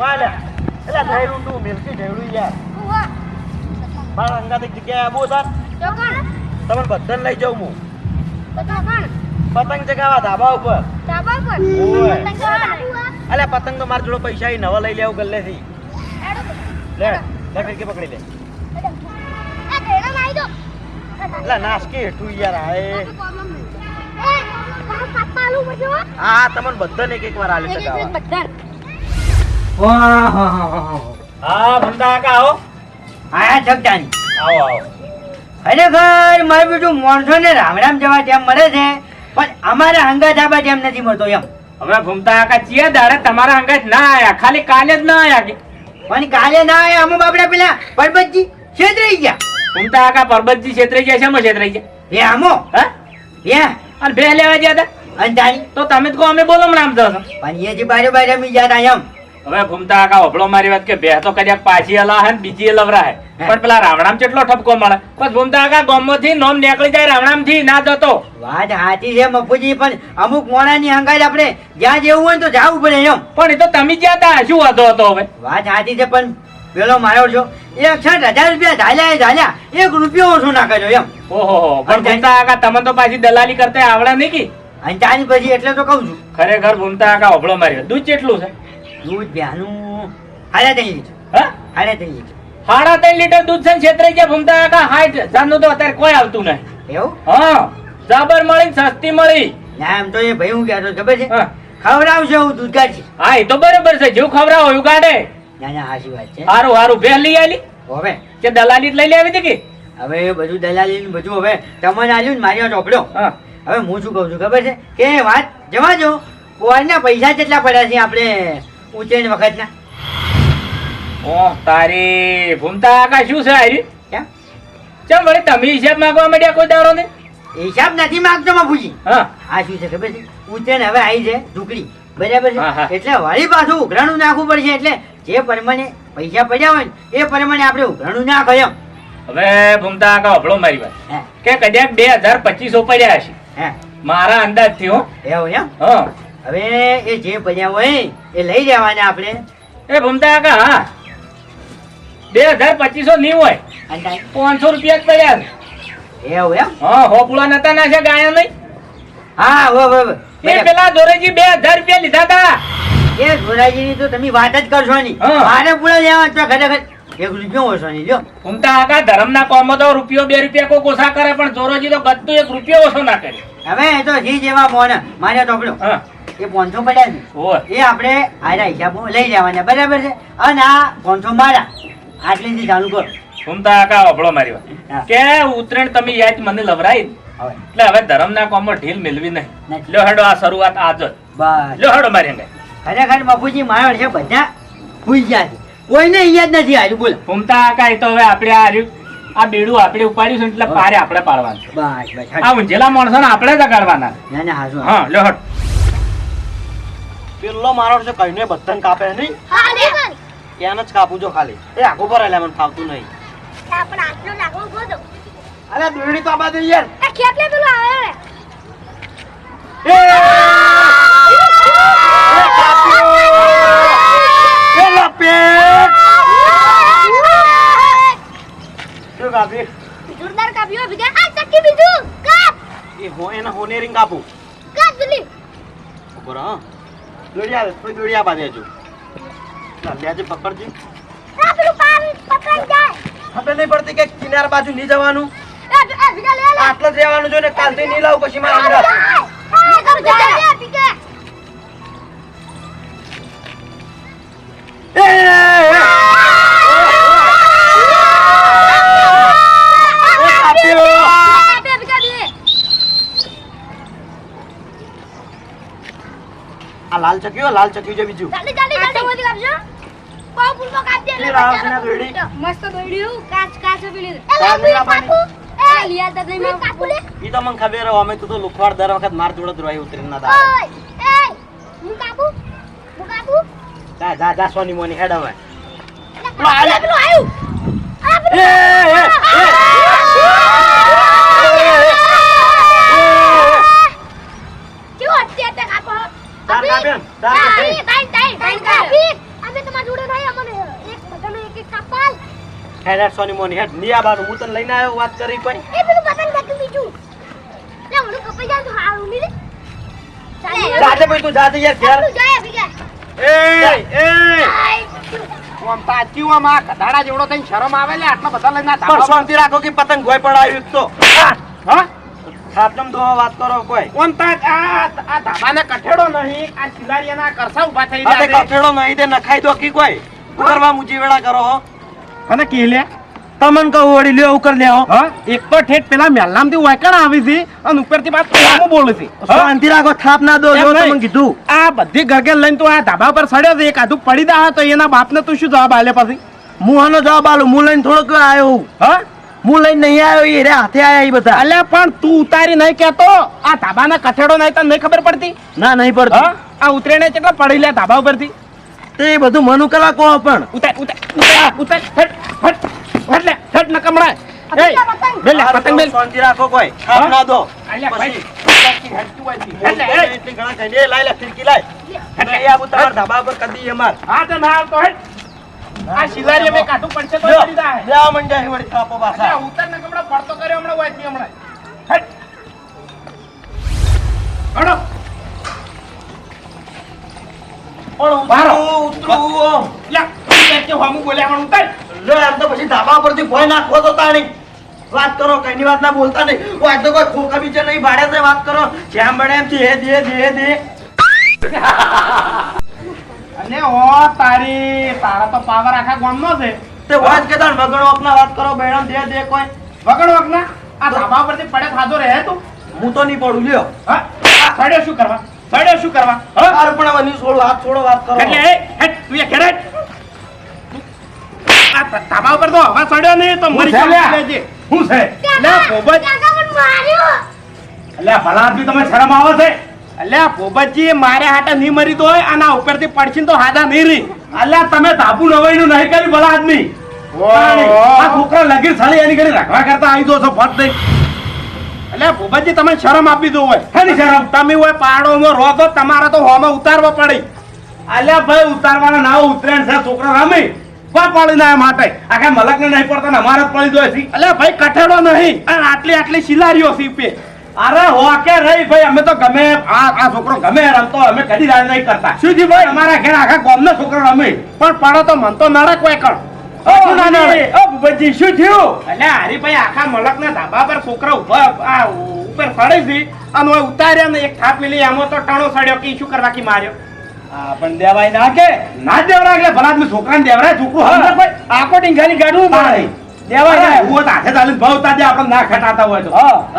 વાલે. એટલે ધૈર્યું તું મિલકી ધૈર્યું યાર. મારા અંગાથી જગ્યાએ આવો સર તમને બધાને લઈ જાઉં હું. પતંગ ચગાવવા ધાબા ઉપર? ઓય. અલે પતંગ તો મારા જોડે પૈસા ઈ નવા લઈ લેવું ગલ્લેથી. લે લે પકડી લે. એટલે નાસકી હેઠું યાર આય હા. તમને બધાને એક એક વાર આલે ચગાવવા હા ભંડા કાકા આવો આયા છકટાની આવો આવો. ખરેખર મારું બીજું માણસો ને રામ રામ જવા જેમ મળે છે પણ અમારે હંગા ધાબા જેમ નથી મળતો એમ. હમણાં ભૂમતા આકા ચિયા દાડે તમારા અંગત ના આયા ખાલી કાલે જ ના આયા પણ કાલે ના આયા અમે બાપડા પેલા પરબતજી છેતરાઈ ગયા. ભૂમતા કાકા પરબતજી છેતરાઈ ગયા છે અમે છેતરાઈ ગયા? એ આમો? હા? એ? અને બે લેવા ગયા હતા અંજાની તો તમે કહો અમે બોલો નામ આમ તો પણ એ જે બારે બારે અમે ગયા એમ. હવે ઘૂમતા આખા ઓભળો મારી વાત કે બે તો કદાચ પાછી અલા હે બીજી લવરા હે. પણ પેલા રાવણામ કેટલો ઠપકો મળે? બસ ભૂમતા કાકા ગોમમાંથી નોમ નીકળી જાય રાવણામથી ના જતો. વાત સાચી છે મફુજી પણ અમુક મોણાની હંગાઈ આપણે જ્યાં જેવું હોય ને તો જવું પડે એમ. પણ એ તો તમે જ્યાં તા શું વાંધો હતો હવે? વાત સાચી છે પણ પેલો મારો છો એકસઠ હજાર રૂપિયા ઝાલ્યા એ ઝાલ્યા એક રૂપિયો ઓછો ના કર્યો એમ. ઓહો પણ ઘૂમતા આખા તમે તો પાછી દલાલી કરતા આવડે નહીં કી? અંજાની પછી એટલે તો કહું છું. ખરેખર ઘૂમતા આખા ઓભળો મારી વાત. દૂધ કેટલું છે? દૂધ હાડે ત્રણ લીટર હા? હાડે ત્રણ લીટર સાડા ત્રણ લીટર દૂધ છે છેતરાઈ ગયા ભૂમતા કાકા હાઈટ હજારનું તો અત્યારે કોઈ આવતું નહીં. એવું? હા જબર મળી સસ્તી મળી. ના એમ તો એ ભાઈ હું કહેતો ખબર છે. ખવડાવશે હું દૂધ કાઢશે હા એ તો બરોબર છે જેવું ખવડાવો એવું કાઢે. ના ના હાચી વાત છે. હારું હારું ભેળ લઈ આલી હવે? કે દલાલી જ લઈ લેવી હતી કે? હવે એ બધું દલાલી ને બધું હવે તમને આલ્યું ને મારી ચોપડ્યો હા. હવે હું શું કહું છું ખબર છે? કે વાત જવા જો કોઈના પૈસા જેટલા પડ્યા છે આપણે ઉંચેણ વખતના. ઓહ તારી ભૂમતા આકા શું છે હારી કેમ ચમ વળી તમે હિસાબ માંગવા માંડ્યા કોઈ દારો ને? હિસાબ નથી માંગતો બાપુજી. હા. આ શું છે ખબર છે? ઉંચેણ હવે આવી છે ઢુકડી. બરાબર. છે? એટલે વળી પાછું ઉઘરાણું નાખવું પડશે એટલે જે પ્રમાણે પૈસા પડ્યા હોય ને એ પ્રમાણે આપણે ઉઘરાણું નાખ એમ. હવે ભૂમતા આકા અભળો મારી વાત. કે કદાચ બે હજાર પચીસો પડ્યા હશે. હે. મારા અંદાજથી હો. એવું એમ? હા. હવે એ જે ભણ્યા હોય એ લઈ જવાના આપણે. એ ભમતા કાકા હા. બે હજાર પચીસો ની હોય. પાંચસો રૂપિયા જ પડ્યા એવું એમ? હા હોપુલા નતા ના છે ગાયા નહીં? હા હો હો, હો. એ પેલા દોરેજી બે હજાર રૂપિયા લીધા હતા. એ ધોરાજીની તો તમે વાત જ કરશો નહીં. મારે પૂરા લેવા તો ખરેખર. એક રૂપિયો ઓછો નહીં લ્યો. ઘૂમતા આકા ધર્મના કોમો તો રૂપિયો બે રૂપિયા કોઈ ઓછા કરે પણ ચોરોજી તો બધું એક રૂપિયો ઓછો ના કરે. હવે એ તો જી જેવા મોને. મારે ચોપડો હા. એ પાંચસો પડ્યા છે એ આપણે આયરા હિસાબ લઈ જવાના બરાબર છે? અને આ પાંચસો મારા. આટલીથી ચાલુ કરો. ઘૂમતા આગા અભળો મારી વાત. કે ઉત્તરાયણ તમે યાદ મને લવરાઈ એટલે હવે ધર્મના કોમો ઢીલ મેળવી નહીં. લ્યો હેડો આ શરૂઆત આજ જ. લ્યો હેડો મારી અંગે ખરેખર બાપુજી મારા છે બધા ભૂઈ ગયા છે. કોઈને યાદ નથી આવ્યું બોલો. ઘૂમતા આકા એ તો હવે આપણે આ આ બેડું આપણે ઉપાડ્યું છે એટલે પારે આપણે પાડવાનું છે. આ ઊંઝેલા માણસો ને આપણે જ કાઢવાના હા લ્યો હેડ. પેલો મારો છે કહીને બધાને કાપે નહીં. એને જ કાપું જો ખાલી. એ આખું પર મને ફાવતું નહીં. અરે દોરડી તો આબા દે યાર. એ! એ! કાપ્યો! એ લપેટ! શું કાપી? જોરદાર કાપ્યો ભીગા. આ ચક્કી બીજું. કાપ. એ હો એના હોનેરિંગ કાપું. કાપ જલ્દી. ઊભો હા. આવે લેજે પકડજે. ખબર નહીં પડતી કે કિનાર બાજુ નહીં જવાનું? આટલે જ રહેવાનું જો ને કાલથી નહીં લાવું પછી મારા અંદર! એ કાપ્યો! કાપે ભીગા દે આ લાલ ચક્યું લાલ ચક્યું છે બીજું જલ્દી જલ્દી જલ્દી મોદી કાપજો પાવ પુલમાં કાપ દે એ રાવ છે ને મસ્ત દોડ્યું કાચ કાચ પેલી એ લાંબી એ લિયા તા નહીં માં કાપુ લે ઈ તો મને ખબર હોય, અમે તું તો લુખવાડ દર વખત માર જોડે જ ઉતરી ઉતરીને ના દા ઓય એ હું કાકુ હું કાકુ જા જા જા સોની મોની હેડ હવે પેલું આયું પેલું આયું એ, એ! કેવું અત્યારે તે કાપો તાર કાપ્યો ને? તાર. હા, કાપ્યો. અહીં, તાઈ, તાઈ, તાઈ કાપી. અમે તમારા જોડે નહીં અમને એક બધાનો એક એક કાપાલ હેડ હેડ સોની મોની હેડની હું તને લઈને આવ્યો વાત કરી કોઈ એ પેલું પતંગ કાપ્યું બીજું લે હમણાં કપાઈ જાય તો હારું નહીં લે. જાતે ભાઈ તું જાતે યાર ઘેર. તું જાય ભીગા. એ એ. આમ તાચી આમ આ કધાડા જેવડો થઈને શરમ આવે લે આટલા બધા લઈને આ પણ શાંતિ રાખો કે પતંગ ગોય પડાવ્યું એક તો. હા? ખાતમ ધોવા વાત કરો કોઈ. ઓમ તાજ આ આ ધાબાને કઠેડો નહીં. આ સિલારીયાના કરસા ઊભા થઈ રહ્યા છે. કફેડો નહીં તે નખાઈ દો કી કોઈ? કરવા મુજી વેળા કરો હો. અને કે લે? તમન કહું વળી લ્યો ઉકર લ્યો. એક તો ઠેઠ પેલા મેલનામથી વાયકણ આવી છે અને ઉપરથી પાછું કામો બોલે છે? શાંતિ રાખો થાપ ના દો જો. તમને કીધું. આ બધી ગરગેલ લઈને તો આ ધાબા પર સડ્યો છે એક આધું પડી દા તો એના બાપને તું શું જવાબ આલે પછી? હું આનો જવાબ આલું હું લઈને થોડોક આવ્યો હું. હા? હું લઈને નહીં આવ્યો એ રે હાથે આયા એ બધા. અલ્યા પણ તું ઉતારી નહીં કેતો આ ધાબાના કઠેડો નહીં તને નહીં ખબર પડતી? ના નહીં પડતી. આ ઉતરેને કેટલા પડી લે ધાબા ઉપરથી? તે બધું મનુ કલા કો પણ? ઉતાર ઉતાર ઉતાર ઉતાર ફટ ફટ હટ લે ફટ ન કમડા એ. બેલ લે પતંગ બેલ. શાંતિ રાખો કોઈ. થાપ ના દો. અલ્યા ભાઈ લે. ઘણા કહીને, એ લાય લે ફિરકી લાય. એટલે આ આબુ ધાબા પર કદી અમાર હા તો ના આવતો હટ આ શિલારી મે કાઠું પડશે તો પડી જાય લ્યો મંડ્યા હે વળી થાપો પાછા. અલ્યા ઉતાર ને કમડા પડતો કર્યો હમણા છે હમણાં. હટ. હડો. પણ. ઉતરું, ઉતરું ઓમ. લ્યા કે હમું બોલ્યા પણ ઉતર. લે એમ તો પછી ધાબા પરથી ભોય નાખવો તો તાણી. વાત કરો કઈની વાત ના બોલતા નહીં. આજ તો કોઈ ખોખા બીજા નહીં ભાડે વાત કરો. જેમ બને એમ થી હે દે દે દે અને ઓ તારી તારા તો પાવર આખા ગામનો છે. તે વાત કે તાણ મગણ ઓકના વાત કરો બેણમ દે દે કોઈ. વગડ વગના આ ધાબા પરથી પડે ખાધો રહે તું? હું તો નહીં પડું લ્યો. હા? આ શું કરવા? સડ્યો શું કરવા? હા? અરે પણ હવે નહીં છોડો હાથ છોડો વાત કરો. એટલે એ હેટ તું એ ઘેર ધાબા ઉપર તો હવા ચડ્યો નહીં તો મરી લેજે. શું છે? લે કાકા માર્યો. અલ્યા ભલા આદમી તમે શરમ આવે છે. અલ્યા પોપટજી મારે હાટે નહીં મરી તો હોય અને ઉપરથી પડશે તો હાદા નહીં રહી. અલ્યા તમે ધાબુ નવાઈનું નહીં કર્યું ભલા આદમી. આ છોકરા લગીર સાલી એની ઘડી રાખવા કરતા આવી દો છો ફટ દઈ પોપટજી તમે શરમ આપી દો હોય. ખાલી શરમ? તમે હોય પાડોમાં રહો તો તમારે તો હોમાં ઉતારવા પડે. અલ્યા ભાઈ ઉતારવાના ના ઉતરેણ છે છોકરા રામે કોઈ પડી ના માટે? આખા મલક ને નહીં પડતા અમારે જ પડી દો છે અલ્યા ભાઈ કઠેડો નહીં. અને આટલી આટલી શિલારીઓ સીપે અરે હોકે રહી ભાઈ અમે તો ગમે આ આ છોકરો ગમે રમતો અમે કદી રાજ નહીં કરતા. શું ભાઈ. અમારા ઘેર આખા ગામનો છોકરો રમે. પણ પાડો તો મન તો નડે કોઈ કણ. શું થયું? અલ્યા હરીભાઈ આખા મલકના ધાબા પર છોકરા ઊભા ઉપર સડે છે. અને ઉતાર્યા ને એક થાપ મિલી આમાં તો ટાણો સડ્યો કે શું કરવા કી માર્યો પણ દેવાય ના કે. ના દેવરા એટલે ભલા છોકરાને દેવરાય છોકરું હમણાં આખો ટીંગાની ગાડું પડે. દેવાય ના હું તો હાથે ચાલીને ભાવ તાજે આપણે ના ખટાતા હોય તો.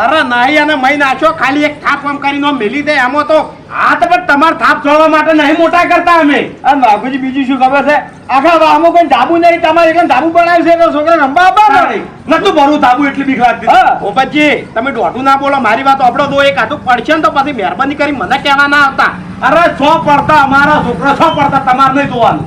અરે નહીં અને મહી નાખ્યો ખાલી એક થાપ આમ કરીને મેલી દે એમાં તો આ તો પણ તમારે થાપ છોડવા માટે નહીં મોટા કરતા અમે. નાગુજી બીજું શું ખબર છે? આખા વાહમાં કોઈ ધાબુ નહીં તમારે એટલે ધાબુ બનાવ્યું છે એટલે છોકરા રમવા આપવા નતું ભરવું ધાબુ એટલી બીક લાગતી. ઓપતજી તમે દોઢું ના બોલો મારી વાત આપણો દો એક આટું પડશે ને તો પછી મહેરબાની કરી મને કહેવા ના આવતા. અરે છો પડતા અમારા છોકરા છો પડતા તમારે નહીં જોવાનું.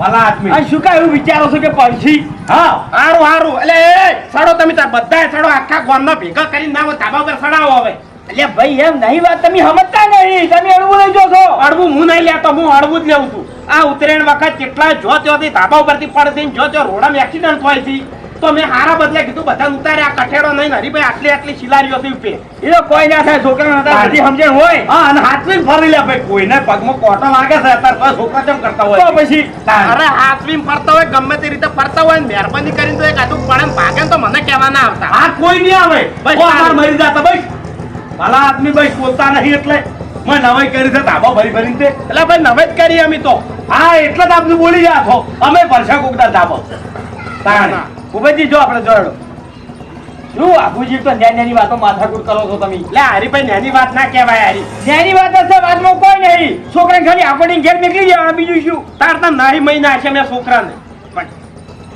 આદમી. શું એવું વિચારો છો કે પડશી હા. હારું હારું. એટલે એ સડો તમે તાર બધાય સડો આખા ગામના ભેગા કરીને ના ધાબા ઉપર સડાવો હવે. એટલે ભાઈ એમ નહીં વાત તમે સમજતા નહીં. તમે એવું લઈ જો છો. અડવું હું નહીં લેતો હું અડવું જ લેવું છું. આ ઉતરેણ વખત કેટલા જો ત્યોથી ધાબા ઉપરથી પડશે ને જો ત્યાં રોડામાં એક્સિડન્ટ થાય છે. તો મેં હારા બદલે કીધું બધા ઉતારે આ કઠેડો નહીં હરીભાઈ આટલી આટલી શિલારીઓ થી ઉપે. એ કોઈ ના થાય છોકરા ના બધી સમજણ હોય. હા અને હાથવી ફરી લે ભાઈ કોઈને પગમાં કોટો લાગે છે અત્યારે કોઈ છોકરા કેમ કરતા હોય. તો પછી? અરે હાથવીમ ફરતા હોય ગમે તે રીતે ફરતા હોય મહેરબાની કરીને તો એક આટલું પડે ભાગે તો મને કહેવા ના આવતા. આ કોઈ નહીં આવે. બસ. મરી જતા ભાઈ ભલા આદમી ભાઈ બોલતા નહીં એટલે મેં નવાઈ કરી છે ધાબા ભરી ભરીને તે. એટલે ભાઈ નવાઈ જ કરી અમે તો. હા એટલે જ આપને બોલી ગયા છો. અમે પરસા કોકતા ધાબો તાણે ઉભેજી જો આપણે જોડો શું, આબુજી તો નેની વાતો માથાકૂટ કરો છો તમે. લે, હરીભાઈ નેની વાત ના કહેવાય, હારી. નેની વાત હશે, વાતમાં કોઈ નહીં. છોકરાને ખાલી આપણને ઘેર નીકળી જવાના, બીજું શું? તાર તો નાહી મહિના છે મેં છોકરાને.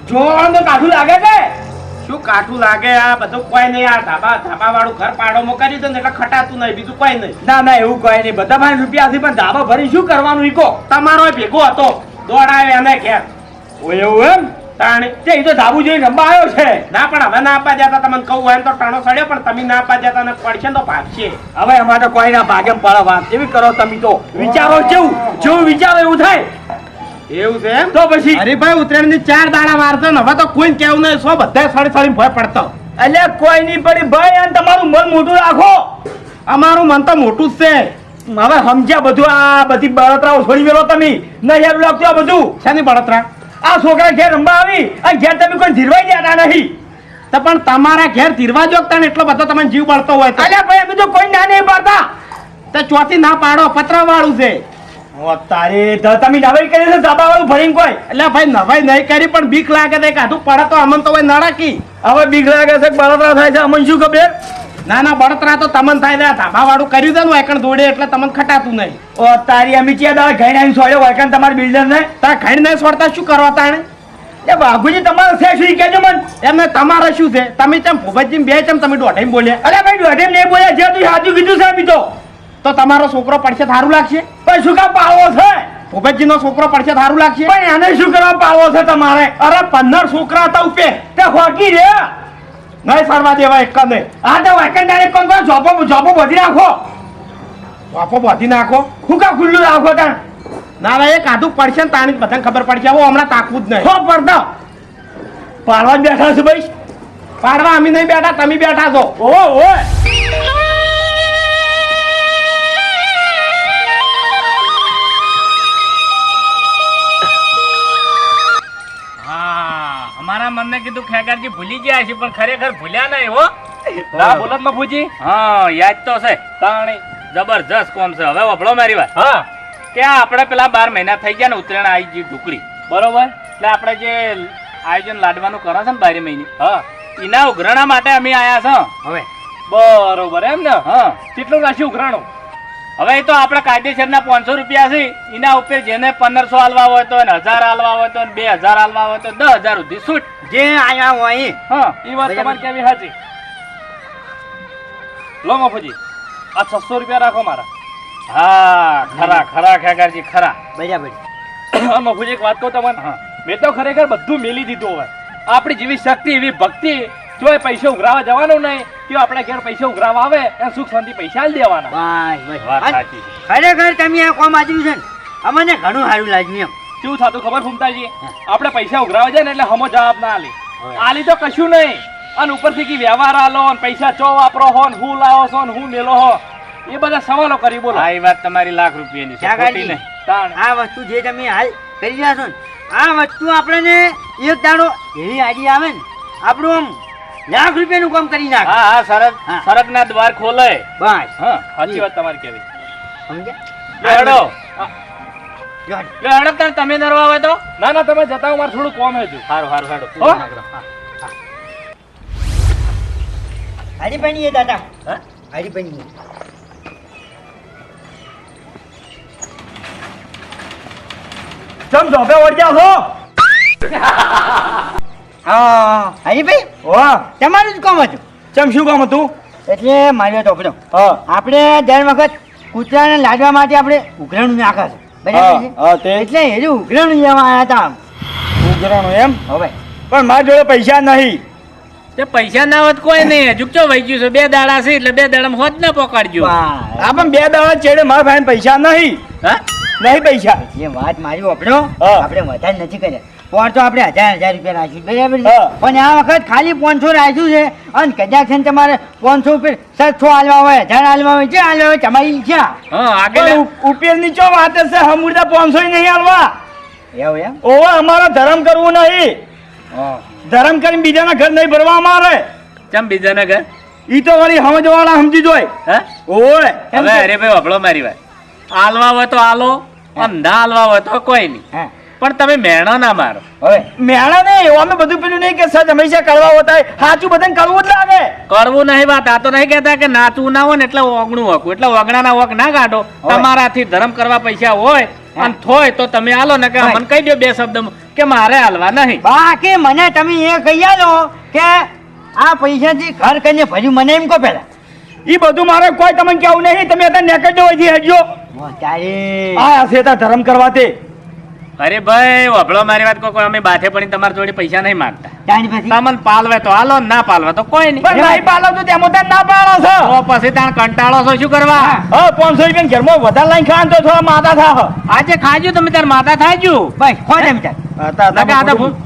જોવાનું તો કાઠું લાગે કે શું કાઠું લાગે? આ બધું કોઈ નહીં, આ ધાબા ધાબા વાળું ઘર પાડોમાં કરી દો ને એટલે ખટાતું નહીં, બીજું કોઈ નહીં. ના ના, એવું કોઈ નહીં. બધા પાસે રૂપિયા હતી પણ ધાબા ભરી શું કરવાનું ઈકો? તમારો ભેગો હતો. દોડાયો એને ઘેર. એવું એમ? તાણે. તે તો ધાબુ જોઈને રમવા આવ્યો છે. ના પણ હવે ના આપવા જતા. તમને કહું એમ તો ટાણો સડ્યો પણ તમે ના આપવા જતા ને પડશે તો ભાગશે. હવે અમારે કોઈ ના ભાગે પડે વાત એવી કરો તમે તો. વિચારો જેવું. જેવું વિચારો એવું થાય. એવું છે એમ? તો પછી હરીભાઈ ઉત્તરાયણની ચાર દાડા મારતો ને હવે તો કોઈ કેવું નહીં સો બધા સડી સડી ભય પડતો. એટલે કોઈ નહીં પડી ભાઈ અને તમારું મન મોટું રાખો. અમારું મન તો મોટું જ છે. હવે સમજ્યા બધું આ બધી બળતરાઓ છોડી મેલો તમે. નહીં યાર લાગતું આ બધું. શાની બળતરા? આ છોકરા ઘેર રમવા આવી. અને ઘેર તમે કોઈ ધીરવાઈ દેતા નહીં. તો પણ તમારા ઘેર ધીરવા જો તને એટલો બધો તમને જીવ બળતો હોય અલ્યા ભાઈ અમે તો કોઈ ના નહીં પાડતા. તો ચોથી ના પાડો પતરા વાળું છે તારે તમે નવાઈ કરી છે ધાબા વાળું ભરીને કોઈ? એટલે ભાઈ નવાઈ નહીં કરી પણ બીક લાગે તો કાઢું પડે તો અમન તો હોય નડાકી હવે બીક લાગે છે બળતરા થાય છે અમને શું ખબર? ના ના બળતરા તો તમને થાય દે ધાબા વાળું કર્યું ને એકણ દોડે એટલે તમને ખટાતું નહીં. ઓ તારી અમે ચિયા દાડા ઘઈને આવીને હોય કાન તમારી બિલ્ડર ને? તારે ખાઈ નહીં સોડતા શું કરવા તાણે? એ બાપુજી તમારે છે શું? કહેજો મને. એમને તમારે શું છે? તમે ચમ ભૂપતજી બે ચમ તમે દોઢે બોલ્યા? અરે ભાઈ દોઢે નહીં બોલ્યા જે તું સાચું કીધું છે બીજો. તો તો તમારો છોકરો પડશે સારું લાગશે? પણ શું કામ પાવો છે? ભૂપતજી નો છોકરો પડશે સારું લાગશે? પણ એને શું કરવા પાવો છે તમારે? અરે પંદર છોકરા હતા ઉપે. તે હોકી રે. નહીં ફરવા દેવા એક નહીં આ તો ડાયરેક્ટ કોણ કોણ જોબો જોબો બધી રાખો. જોબો બધી નાખો. હું કા ખુલ્લું રાખો તાણ? ના ના એ કાઢું પડશે ને તાણી બધાને ખબર પડશે. હું હમણાં તાકવું જ નહીં. હો પડતા પાડવા જ બેઠા છે ભાઈ. પાડવા અમે નહીં બેઠા તમે બેઠા છો. ઓ ઓય. ખેગારજી ભૂલી ગયા છે પણ ખરેખર ભૂલ્યા નહીં હો. ના બોલતમાં ભૂજી હા યાદ તો છે. તાણી. જબરજસ્ત કોમ છે. હવે વભળો મારી વાત. હા. કે આપણે પેલા બાર મહિના થઈ ગયા ને ઉત્તરાયણ આવી ગઈ ઢુકડી બરોબર. એટલે આપણે જે આયોજન લાડવાનું કરો છે ને બારે મહિને. હા. એના ઉઘરાણા માટે અમે આયા છો. હવે. બરોબર એમ ને? હા. કેટલું રાશિ ઉઘરાણું? હવે એ તો આપણા કાયદેસરના પાંચસો રૂપિયા છે. એના ઉપર જેને પંદરસો હાલવા હોય તો ને હજાર હાલવા હોય તો ને બે હજાર હાલવા હોય તો દસ હજાર સુધી. છૂટ જે અહીંયા હોય એ. હા એ વાત તમારે કેવી સાચી? લો મફુજી આ છસો રૂપિયા રાખો મારા. હા ખરા ખરા ખેગારજી ખરા. બરાબર મફુજી એક વાત કહું તમને. મેં તો ખરેખર બધું મેલી દીધું હવે. આપણી જેવી શક્તિ એવી ભક્તિ જો પૈસા ઉઘરાવા જવાનું નહીં કે આપણે ઘેર પૈસા ઉઘરાવા આવે એ સુખ શાંતિ પૈસા આલી દેવાના. બસ વાત સાચી છે. ખરેખર તમે આ કોમ આપ્યું છે ને? અમને ઘણું સારું લાગ્યું એમ. શું થતું ખબર ફૂમતાજી? આપણે પૈસા ઉઘરાવા જાય ને એટલે હમો જવાબ ના આલી. આલી તો કશું નહીં. અને ઉપરથી કે વ્યવહાર આલો ને પૈસા ચો વાપરો હો ને હું લાવો છો ને હું મેલો હો. એ બધા સવાલો કરી બોલો. હા એ વાત તમારી લાખ રૂપિયાની છે ક્યાં ખોટી કાઢી? નહીં. તાણ. આ વસ્તુ જે તમે હાલ કરી રહ્યા છો ને આ વસ્તુ આપણને એક દાડો એવી આઈડિયા આવે ને આપણું આમ લાખ રૂપિયાનું કામ કરી નાખ. હા હા સરગ હા. સરગના દ્વાર ખોલે. બસ. હા સાચી વાત તમારી કેવી સમજ્યા? હેડો. હેડો. તાર તમે નરવા આવે તો? ના ના તમે જતા મારે થોડું કોમ હેજુ. સારું સારું હેડો હારી હરીભાઈની એ દાદા. હરીભાઈની એ. ચમ જોબે વળ્યા છો? હા. હરીભાઈ ઓ તમારું જ કામ હતું. ચમ શું કામ હતું? એટલે મારી વાત ઓપડો આપણે દર વખત કૂતરાને લાડવા માટે આપણે ઉઘરાણું નાખે છે. બરાબર છે? હા તે. એટલે એ ઉઘરાણું લેવા આવ્યા હતા ઉઘરાણું એમ? હવે. પણ મારી જોડે પૈસા નહીં. તે પૈસા ના હોત કોઈ નહીં. હજુ ચો વહી ગયું છે? બે દાડા છે એટલે બે દાડા હોત ને પકડજો હા આ પણ બે દાડા ચેડે મારા ભાઈ પૈસા નહીં. હા? નહીં પૈસા. એ વાત મારી ઓપડો આપણે વધારે નથી કર્યા. પણ તો આપણે હજાર હજાર રૂપિયા રાખ્યું. બરાબર પણ આ વખત ખાલી પાંચસો રાખ્યું છે. અને કદાચ છે ને તમારે પાંચસો ઉપર સાતસો હાલવા હોય હજાર હાલવા હોય જે હાલવા હોય તમારી ઈચ્છા. હા આગળ પણ ની ચો વાત છે હમુરતા પાંચસો નહીં હાલવા એવું એમ? ઓવે અમારો ધર્મ કરવું નહીં. ધર્મ કરીને બીજાના ઘર નહીં ભરવા અમારે. કેમ બીજા ને ઘર? ઈ તો વળી સમજવાળા સમજી જોય. હે? ઓય હવે અરે ભાઈ વભળો મારી વાત. હાલવા હોય તો હાલો અંધા ના હાલવા હોય તો કોઈ નહીં. હા. પણ તમે મેણા ના મારો. હવે? મેણા નહીં અમે બધું પેલું નહીં કે સજ હંમેશા કરવા હોતા? હોય સાચું બધાને કરવું જ લાગે. કરવું નહીં વાત આ તો નહીં કહેતા કે નાચવું ના હોય ને એટલે ઓગણું વખું એટલે ઓગણાના ઓક ના કાઢો. તમારાથી ધર્મ કરવા પૈસા હોય અને થોય તો તમે હાલો ને કે મને કહી દો બે શબ્દ કે મારે હાલવા નહીં. બાકી મને તમે એ કહી આલો કે આ પૈસાથી ઘર કરીને ભર્યું મને એમ કહો પેલા એ બધું મારે કોઈ તમને કેવું નહીં તમે અત્યારે નેકળ હોય હટજો તારે. આ હશે ધર્મ કરવા તે અરે ભાઈ વભળો મારી વાત કોઈ અમે બાથે પણ તમારી જોડે પૈસા નહીં માંગતા. તમને પાલવે તો હાલો ના પાલવે તો કોઈ નહીં. નહીં પાલો તો તેમ તાર ના પાડો છો. તો પછી તાણ કંટાળો છો શું કરવા? હા. પાંચસો રૂપિયા ઘરમાં વધારે લઈને ખાન તો થોડા માતા થા આજે ખાજો તમે તાર માથા થાજો ભાઈ ખો તેમ ચાલ નકા આ તો ભૂ-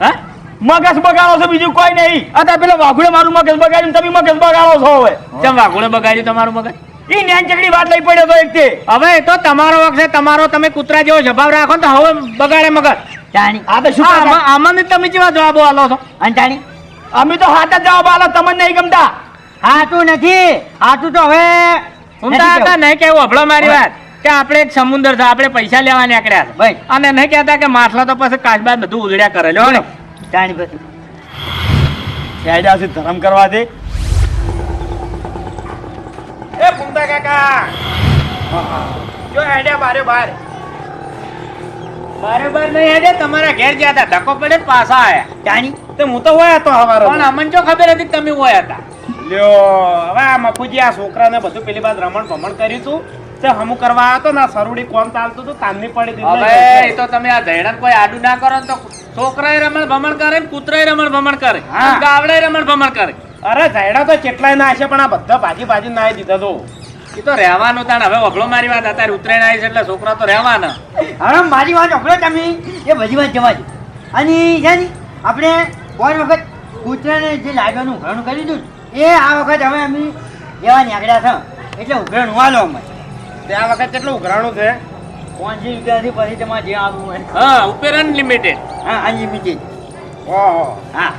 હા? મગજ બગાડો છો બીજું કોઈ નહીં. અત્યારે પેલા વાઘુડે મારું મગજ બગાડ્યું તમે મગજ બગાડો છો હવે. ચમ વાઘુડે બગાડ્યું તમારું મગજ? ઈ નેનચકડી વાત લઈ પડ્યો તો એકથી. હવે તો તમારો વખત તમારો તમે કૂતરા જેવો જવાબ રાખો ને તો હવે બગાડે મગર. જાણી. આ તો શું આમાં- તમે જેવા જવાબો આલો છો? અને તાણી અમે તો હાથ જવાબ આલો તમને નહીં ગમતા. હાટું નથી. હાટું તો હવે હું નથી તો કહેવું. હતા નહીં કેવું અભળો મારી વાત. કે આપણે એક સમુદ્ર છે આપણે પૈસા લેવા નીકળ્યા ભાઈ. અને નહીં કહેતા કે માછલા તો પછી કાચબા બધું ઉજળ્યા કરે લ્યો ને. જાણી પછી. ધરમ કરવા દે એ ભૂમતા કાકા. જો હેડ્યા બારે બાર. બરાબર નહીં હેડે તમારા ઘેર ગયા હતા ધક્કો પડે ને પાછા આયા. તાણી તો હું તો હોય હતો હવારે. પણ અમને જો ખબર હતી તમે હોય હતા. લ્યો હવે આ મફુજી આ છોકરાને બધું પેલી બાદ રમણ ભમણ કર્યું હતું તે હમુ કરવા આવ્યો તો ને સરુડી કોમ ચાલતું હતું તાનની પડી દીધી હવે એ તો તમે આ ધૈડાને કોઈ આડું ના કરો ને તો છોકરાએ રમણ ભમણ કરે ને કૂતરાએ રમણ ભમણ કરે. હા. ગાવડાએ રમણ ભમણ કરે. અરે ઝાયડા તો કેટલાય ના છે પણ આ બધા ભાજી ભાજી ના દીધા તો. એ તો રહેવાનું તાણ. હવે વગળો મારી વાત અત્યારે ઉતરાયણ આવી છે એટલે છોકરા તો રહેવાના. હવે મારી વાત સાંભળો તમે. એ બધી વાત જવા અને છે ને આપણે કોઈ વખત કૂતરાને જે લાગવાનું ઉઘરાણું કરી દીધું એ આ વખત હવે અમે એવા નીકળ્યા છે એટલે ઉઘરાણું વાલો અમે તે આ વખત કેટલું ઉઘરાણું છે? પાંચસો રૂપિયાથી પછી તમારે જે આવવું હોય. હા ઉપર અનલિમિટેડ હા અનલિમિટેડ ઓહો. હા.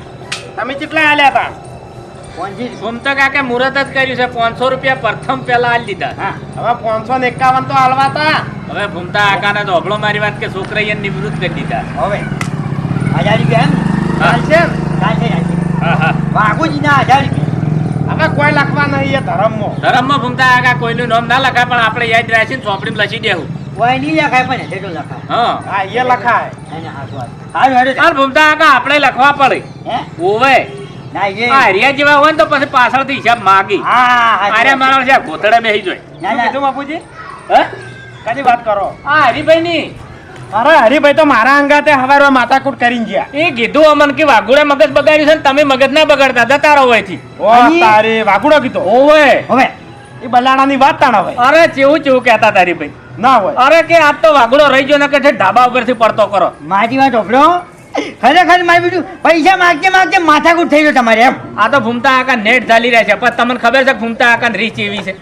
તમે કેટલા આલ્યા હતા? ઘૂમતા કાકે મુહૂર્ત જ કર્યું છે પાંચસો રૂપિયા પ્રથમ પેલા આલી દીધા. હા હવે પાંચસો ને એકાવન તો હાલવાતા હવે ભૂમતા આકાને તો અભળો મારી વાત કે છોકરાએ નિવૃત્ત કરી દીધા. હવે હજાર રૂપિયા એમ? ચાલશે? ચાલશે ચાલશે ના હા હજાર રૂપિયા હવે કોઈ લખવા નહીં એ ધર્મમાં. ધરમમાં ભૂમતા આકા કોઈનું નામ ના લખાય પણ આપણે યાદ રાખીને ચોપડીમાં લખી દેવું. કોઈ નહીં લખાય પણ લખાય. હા. હા એ લખાય. ચાલ ભૂમતા આકા આપણે લખવા પડે. ઓવે ના એ. આ હરિયા જેવા હોય ને તો પછી પાછળથી હિસાબ માગી. હા હા મારા છે ગોતડે બેસી જોઈ કીધું બાપુજી? હે? કદી વાત કરો. આ હરિભાઈ ની અરે હરિભાઈ તો મારા અંગાતે હવારમાં માથાકૂટ કરીને ગયા. એ કીધું અમન કે વાઘુડે મગજ બગાડ્યું છે ને તમે મગજ ના બગાડતા જતા હોય ઓ તારે વાઘુડો કીધો? ઓવે હવે. એ બલાડાની વાત તાણ હોય. અરે ચેવું ચેવું કહેતા તારી ભાઈ. ના હોય. અરે કે આજ તો વાઘુડો રહી ગયો ને કે છે ઢાબા ઉપરથી પડતો કરો. માજી વાત ઓપડો ખરેખર મારી બીજું પૈસા માગતે માગતે માથાકૂટ થઈ ગયો તમારે એમ? આ તો ભૂમતા આકા નેટ ચાલી રહ્યા છે પણ તમને ખબર છે કે ભૂમતા આકા રીચ એવી છે?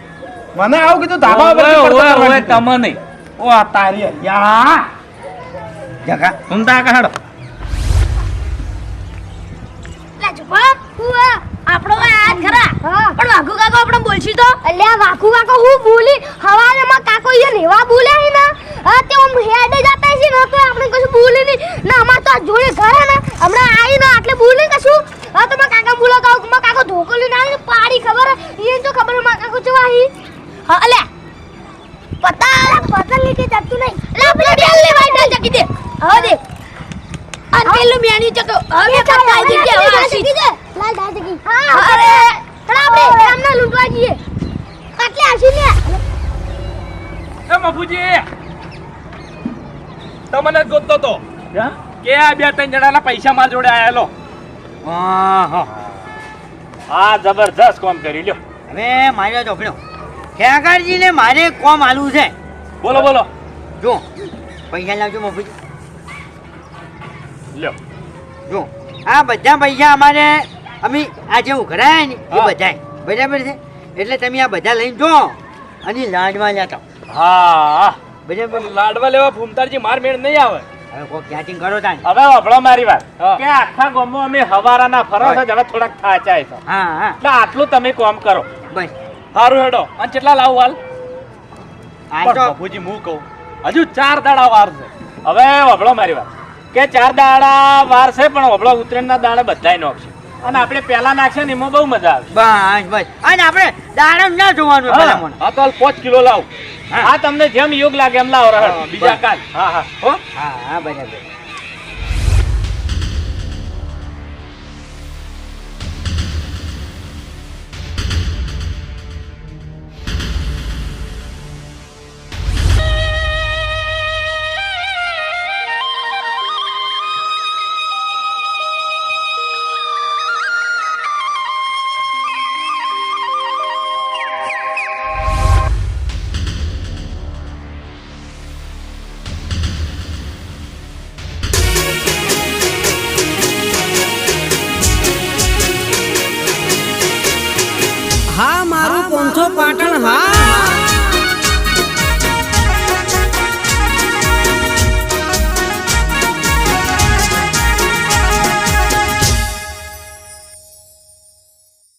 મને આવું કીધું ધાબા કીધું. તમને ઓ આ તારી યા જગા. ભૂમતા આકા હડો આપણો આ ખરા. પણ વાઘુ કાકો આપણે બોલશી તો? અલ્યા વાઘુ કાકો હું બોલી હવારે માં કાકો એ લેવા બોલ્યા હે ને? હા તે ઓમ હેડે જતા છે ને તો આપણે કશું બોલે નહીં. ના અમાર તો આ જોડે ઘર ને. હમણાં આવી ને આટલે બોલે કશું? હા તો માં કાકા બોલો કાઉ માં કાકો ધોકો લઈને આવી પાડી ખબર એ તો ખબર હે માં કાકો ચવા હી? હા અલે. પતા પતા લીકે જતું નહીં. લે આપણે બેલ લેવાય ના જકી દે હવે દે. આ પેલું મેણી ચકો હવે કતા જગ્યા હવે આશી લાલ દા જગી હા અરે. પણ આપણે ગામના લૂંટવા જઈએ. કાટલે આશી લે એ મફુજી. તમને જ ગોતતો તો કે આ બે ત્રણ જણાના પૈસા માર જોડે આયેલો હા જબરજસ્ત કોમ કરી લ્યો. હવે મારી ઓપડો ખેગારજીને મારે કોમ આલું છે? બોલો બોલો. જો પૈસા લાવજો મફુજી લ્યો. જો આ બધા પૈસા અમારે અમે આ જે ઉઘરાયા ને એ બધા બરાબર છે? એટલે તમે આ બધા લઈને જો અને લાડવા લેતા હા. લાડવા લેવા ભૂમતારજી માર મેળ નહીં આવે. હવે કોઈ ક્યાંથી કરો તા હવે વભળો મારી વાત. કે આખા ગામમાં અમે હવારાના ફરો છો જ થોડાક થાચાય છો. હા હા. એટલે આટલું તમે કામ કરો. બસ. સારું હેડો. અને કેટલા લાવું હાલ? બાપુજી હું કહું હજુ ચાર દાડા વાર છે. હવે વભળો મારી વાત. કે ચાર દાડા વાર છે પણ વભળો ઉત્તરાયણના દાડા બધાય નાખશે અને આપણે પેલા નાખશે ને એમાં બહુ મજા આવશે. બસ બસ. અને આપણે દાડમ ના જોવાનું હા તો કિલો લાવ. હા. તમને જેમ યોગ લાગે એમ લાવો રહો બીજા કાલ. હા હા. હો? હા હા બરાબર.